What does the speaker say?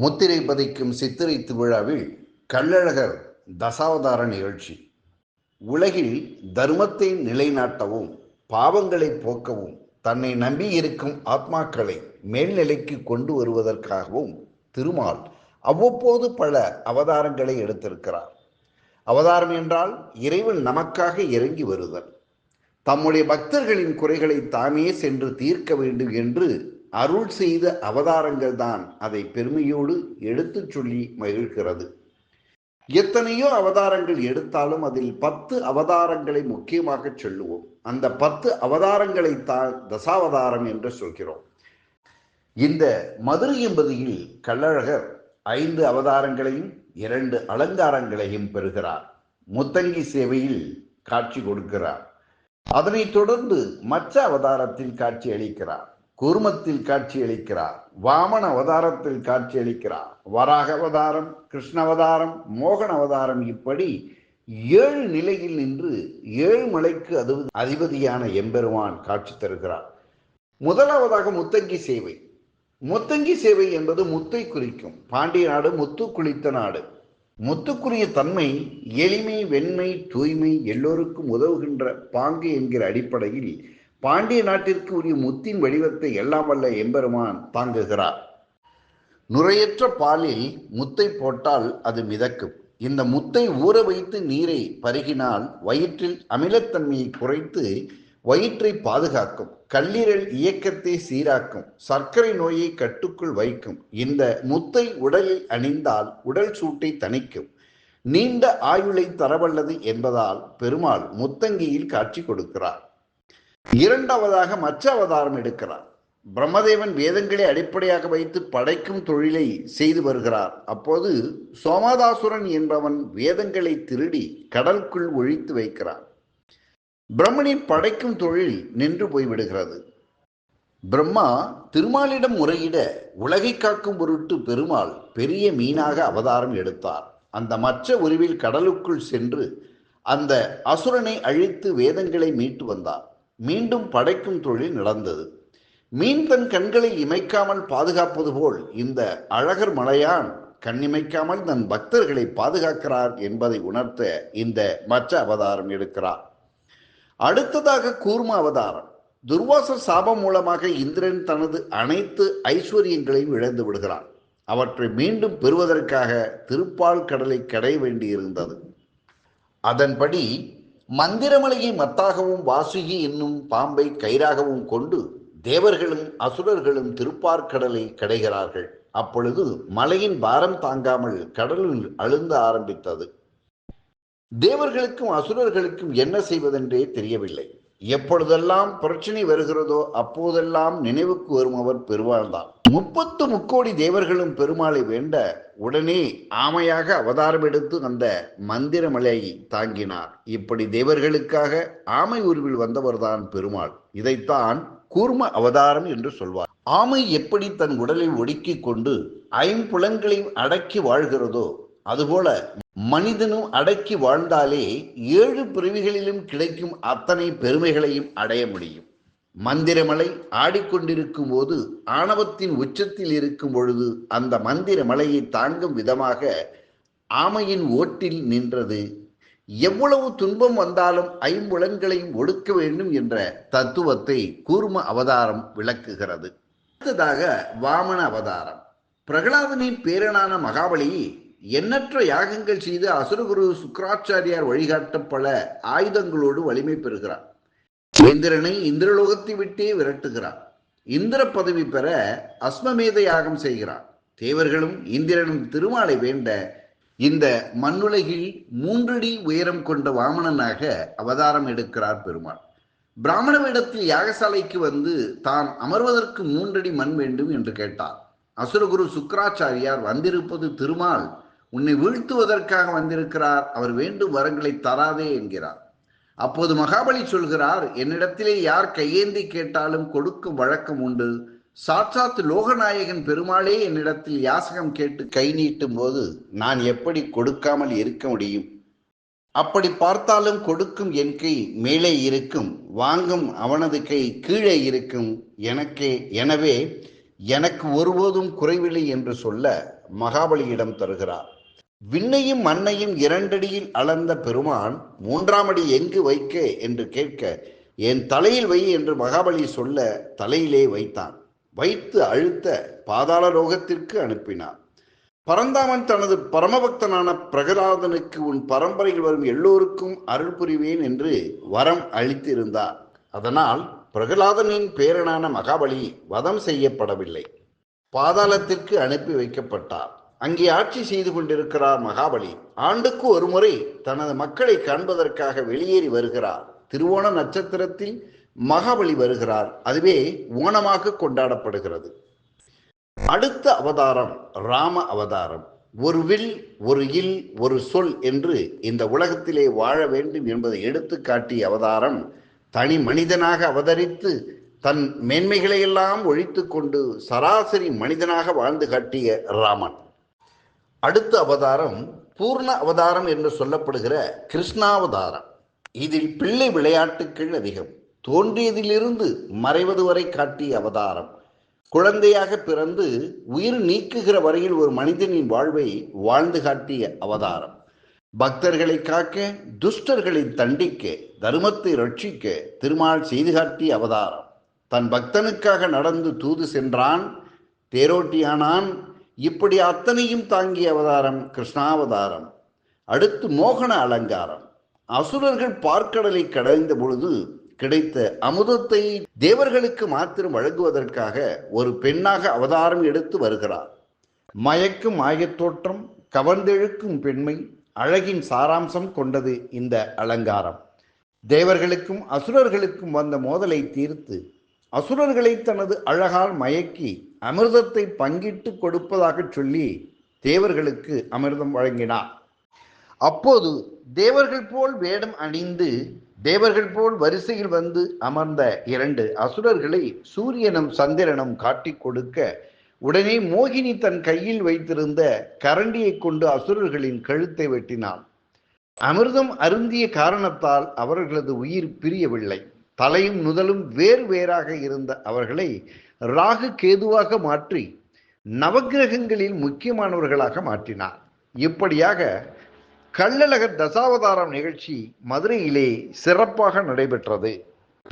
முத்திரை பதிக்கும் சித்திரை திருவிழாவில் கள்ளழகர் தசாவதார நிகழ்ச்சி. உலகில் தர்மத்தை நிலைநாட்டவும் பாவங்களை போக்கவும் தன்னை நம்பி இருக்கும் ஆத்மாக்களை மேல்நிலைக்கு கொண்டு வருவதற்காகவும் திருமால் அவ்வப்போது பல அவதாரங்களை எடுத்திருக்கிறார். அவதாரம் என்றால் இறைவன் நமக்காக இறங்கி வருதல். தம்முடைய பக்தர்களின் குறைகளை தாமே சென்று தீர்க்க வேண்டும் என்று அருள் செய்த அவதாரங்கள் தான் அதை பெருமையோடு எடுத்துச் சொல்லி மகிழ்கிறது. எத்தனையோ அவதாரங்கள் எடுத்தாலும் அதில் பத்து அவதாரங்களை முக்கியமாக சொல்லுவோம். அந்த பத்து அவதாரங்களை தான் தசாவதாரம் என்று சொல்கிறோம். இந்த மதுரை என்பதில் கள்ளழகர் ஐந்து அவதாரங்களையும் இரண்டு அலங்காரங்களையும் பெறுகிறார். முத்தங்கி சேவையில் காட்சி கொடுக்கிறார். அதனைத் தொடர்ந்து மற்ற அவதாரத்தில் காட்சி அளிக்கிறார். கூர்மத்தில் காட்சியளிக்கிறார் வாமன அவதாரத்தில் காட்சியளிக்கிறார். வராக அவதாரம் கிருஷ்ண அவதாரம் மோகன அவதாரம் இப்படி ஏழு நிலையில் நின்று ஏழு மலைக்கு அது அதிபதியான எம்பெருமான் காட்சி தருகிறார். முதலாவதாக முத்தங்கி சேவை. முத்தங்கி சேவை என்பது முத்தை குறிக்கும். பாண்டிய நாடு முத்து குளித்த நாடு. முத்துக்குரிய தன்மை எளிமை வெண்மை தூய்மை எல்லோருக்கும் உதவுகின்ற பாங்கு என்கிற அடிப்படையில் பாண்டிய நாட்டிற்கு உரிய முத்தின் வடிவத்தை எல்லாம் வல்ல எம்பெருமான் தாங்குகிறார். நுரையற்ற பாலில் முத்தை போட்டால் அது மிதக்கும். இந்த முத்தை ஊற வைத்து நீரை பருகினால் வயிற்றில் அமிலத்தன்மையை குறைத்து வயிற்றை பாதுகாக்கும். கல்லீரல் இயக்கத்தை சீராக்கும். சர்க்கரை நோயை கட்டுக்குள் வைக்கும். இந்த முத்தை உடலில் அணிந்தால் உடல் சூட்டை தணிக்கும். நீண்ட ஆயுளை தரவல்லது என்பதால் பெருமாள் முத்தங்கியில் காட்சி கொடுக்கிறார். இரண்டாவதாக மற்ற அவதாரம் எடுக்கிறார். பிரம்மதேவன் வேதங்களை அடிப்படையாக வைத்து படைக்கும் தொழிலை செய்து வருகிறார். அப்போது சோமதாசுரன் என்பவன் வேதங்களை திருடி கடலுக்குள் ஒழித்து வைக்கிறான். பிரம்மனின் படைக்கும் தொழில் நின்று போய்விடுகிறது. பிரம்மா திருமாலிடம் முறையிட உலகை காக்கும் பொருட்டு பெருமாள் பெரிய மீனாக அவதாரம் எடுத்தார். அந்த மற்ற உருவில் கடலுக்குள் சென்று அந்த அசுரனை அழித்து வேதங்களை மீட்டு வந்தார். மீண்டும் படைக்கும் தொழில் நடந்தது. மீன் தன் கண்களை இமைக்காமல் பாதுகாப்பது போல் இந்த அழகர் மலையான் கண்ணிமைக்காமல் தன் பக்தர்களை பாதுகாக்கிறார் என்பதை உணர்த்த இந்த மற்ற அவதாரம் எடுக்கிறார். அடுத்ததாக கூர்ம அவதாரம். துர்வாச சாபம் மூலமாக இந்திரன் தனது அனைத்து ஐஸ்வர்யங்களையும் இழந்து விடுகிறான். அவற்றை மீண்டும் பெறுவதற்காக திருப்பால் கடலை கடை வேண்டியிருந்தது. அதன்படி மந்திரமலையை மத்தாகவும் வாசுகி என்னும் பாம்பை கயிறாகவும் கொண்டு தேவர்களும் அசுரர்களும் திருப்பார்கடலை கடைகிறார்கள். அப்பொழுது மலையின் பாரம் தாங்காமல் கடலில் அழுந்த ஆரம்பித்தது. தேவர்களுக்கும் அசுரர்களுக்கும் என்ன செய்வதென்றே தெரியவில்லை. எப்பொழுதெல்லாம் பிரச்சனை வருகிறதோ அப்போதெல்லாம் நினைவுக்கு வரும் அவன் பெருமாள் பெருமாள்தான். முப்பத்து முக்கோடி தேவர்களும் பெருமாளை வேண்ட உடனே ஆமையாக அவதாரம் எடுத்து அந்த மந்திர மலையை தாங்கினார். இப்படி தேவர்களுக்காக ஆமை உருவில் வந்தவர்தான் பெருமாள். இதைத்தான் கூர்ம அவதாரம் என்று சொல்வார். ஆமை எப்படி தன் உடலை ஒடுக்கிக் கொண்டு ஐம்புலன்களையும் அடக்கி வாழ்கிறதோ அதுபோல மனிதனும் அடக்கி வாழ்ந்தாலே ஏழு பிறவிகளிலும் கிடைக்கும் அத்தனை பெருமைகளையும் அடைய முடியும். மந்திரமலை ஆடிக்கொண்டிருக்கும் போது ஆணவத்தின் உச்சத்தில் இருக்கும் பொழுது அந்த மந்திர மலையை தாங்கும் விதமாக ஆமையின் ஓட்டில் நின்றது. எவ்வளவு துன்பம் வந்தாலும் ஐம்புலன்களையும் ஒடுக்க வேண்டும் என்ற தத்துவத்தை கூர்ம அவதாரம் விளக்குகிறது. அடுத்ததாக வாமன அவதாரம். பிரகலாதனின் பேரனான மகாபலி எண்ணற்ற யாகங்கள் செய்து அசுரகுரு சுக்கராச்சாரியார் வழிகாட்ட பல ஆயுதங்களோடு வலிமை பெறுகிறார். இந்திரனை இந்திரலோகத்தை விட்டே விரட்டுகிறார். இந்திர பதவி பெற அஸ்மமேத யாகம் செய்கிறார். தேவர்களும் இந்திரனும் திருமாலை வேண்ட இந்த மண்ணுலகில் மூன்றடி உயரம் கொண்ட வாமனனாக அவதாரம் எடுக்கிறார் பெருமாள். பிராமண வேடத்தில் யாகசாலைக்கு வந்து தான் அமர்வதற்கு மூன்றடி மண் வேண்டும் என்று கேட்டார். அசுரகுரு சுக்கராச்சாரியார் வந்திருப்பது திருமால் உன்னை வீழ்த்துவதற்காக வந்திருக்கிறார். அவர் வேண்டும் வரங்களை தராதே என்கிறார். அப்போது மகாபலி சொல்கிறார் என்னிடத்திலே யார் கையேந்தி கேட்டாலும் கொடுக்கும் வழக்கம் உண்டு. சாட்சாத் லோகநாயகன் பெருமாளே என்னிடத்தில் யாசகம் கேட்டு கை நீட்டும் போது நான் எப்படி கொடுக்காமல் இருக்க முடியும்? அப்படி பார்த்தாலும் கொடுக்கும் என் கை மேலே இருக்கும் வாங்கும் அவனது கை கீழே இருக்கும். எனக்கே எனவே எனக்கு ஒருபோதும் குறைவில்லை என்று சொல்ல மகாபலியிடம் தருகிறார். விண்ணையும் மண்ணையும் இரண்டடியில் அளந்த பெருமான் மூன்றாம் அடி எங்கு வைக்க என்று கேட்க என் தலையில் வை என்று மகாபலி சொல்ல தலையிலே வைத்தான். வைத்து அழுத்த பாதாள ரோகத்திற்கு அனுப்பினார் பரந்தாமன் தனது பரமபக்தனான பிரகலாதனுக்கு உன் பரம்பரையில் வரும் எல்லோருக்கும் அருள் புரிவேன் என்று வரம் அளித்திருந்தார் அதனால் பிரகலாதனின் பேரனான மகாபலி வதம் செய்யப்படவில்லை. பாதாளத்திற்கு அனுப்பி வைக்கப்பட்டார். அங்கே ஆட்சி செய்து கொண்டிருக்கிறார் மகாபலி. ஆண்டுக்கு ஒரு முறை தனது மக்களை காண்பதற்காக வெளியேறி வருகிறார். திருவோண நட்சத்திரத்தில் மகாபலி வருகிறார். அதுவே ஓணமாக கொண்டாடப்படுகிறது. அடுத்த அவதாரம் ராம அவதாரம். ஒரு வில் ஒரு இல் ஒரு சொல் என்று இந்த உலகத்திலே வாழ வேண்டும் என்பதை எடுத்து காட்டிய அவதாரம் தனி மனிதனாக அவதரித்து தன் மேன்மைகளை எல்லாம் ஒழித்து கொண்டு சராசரி மனிதனாக வாழ்ந்து காட்டிய ராமன். அடுத்த அவதாரம் பூர்ண அவதாரம் என்று சொல்லப்படுகிற கிருஷ்ணாவதாரம். இதில் பிள்ளை விளையாட்டுக்கள் அதிகம். தோன்றியதிலிருந்து மறைவது வரை காட்டிய அவதாரம். குழந்தையாக பிறந்து உயிர் நீக்குகிற வரையில் ஒரு மனிதனின் வாழ்வை வாழ்ந்து காட்டிய அவதாரம். பக்தர்களை காக்க துஷ்டர்களை தண்டிக்க தர்மத்தை ரட்சிக்க திருமால் செய்து காட்டிய அவதாரம். தன் பக்தனுக்காக நடந்து தூது சென்றான் தேரோட்டியானான் இப்படி அத்தனையும் தாங்கிய அவதாரம் கிருஷ்ணாவதாரம். அடுத்து மோகன அலங்காரம். அசுரர்கள் பார்க்கடலை கடைந்த பொழுது கிடைத்த அமுதத்தை தேவர்களுக்கு மாத்திரம் வழங்குவதற்காக ஒரு பெண்ணாக அவதாரம் எடுத்து வருகிறார். மயக்கும் மாயத்தோற்றம் கவர்ந்தெழுக்கும் பெண்மை அழகின் சாராம்சம் கொண்டது இந்த அலங்காரம். தேவர்களுக்கும் அசுரர்களுக்கும் வந்த மோதலை தீர்த்து அசுரர்களை தனது அழகால் மயக்கி அமிர்தத்தை பங்கிட்டு கொடுப்பதாக சொல்லி தேவர்களுக்கு அமிர்தம் வழங்கினார். அப்போது தேவர்கள் போல் வேடம் அணிந்து தேவர்கள் போல் வரிசையில் வந்து அமர்ந்த இரண்டு அசுரர்களை சூரியனும் சந்திரனும் காட்டிக் கொடுக்க உடனே மோகினி தன் கையில் வைத்திருந்த கரண்டியை கொண்டு அசுரர்களின் கழுத்தை வெட்டினான். அமிர்தம் அருந்திய காரணத்தால் அவர்களது உயிர் பிரியவில்லை. தலையும் நுதலும் வேறு வேறாக இருந்த அவர்களை ராகு கேதுவாக மாற்றி நவக்கிரகங்களில் முக்கியமானவர்களாக மாற்றினார். இப்படியாக கள்ளழகர் தசாவதாரம் நிகழ்ச்சி மதுரையிலே சிறப்பாக நடைபெற்றது.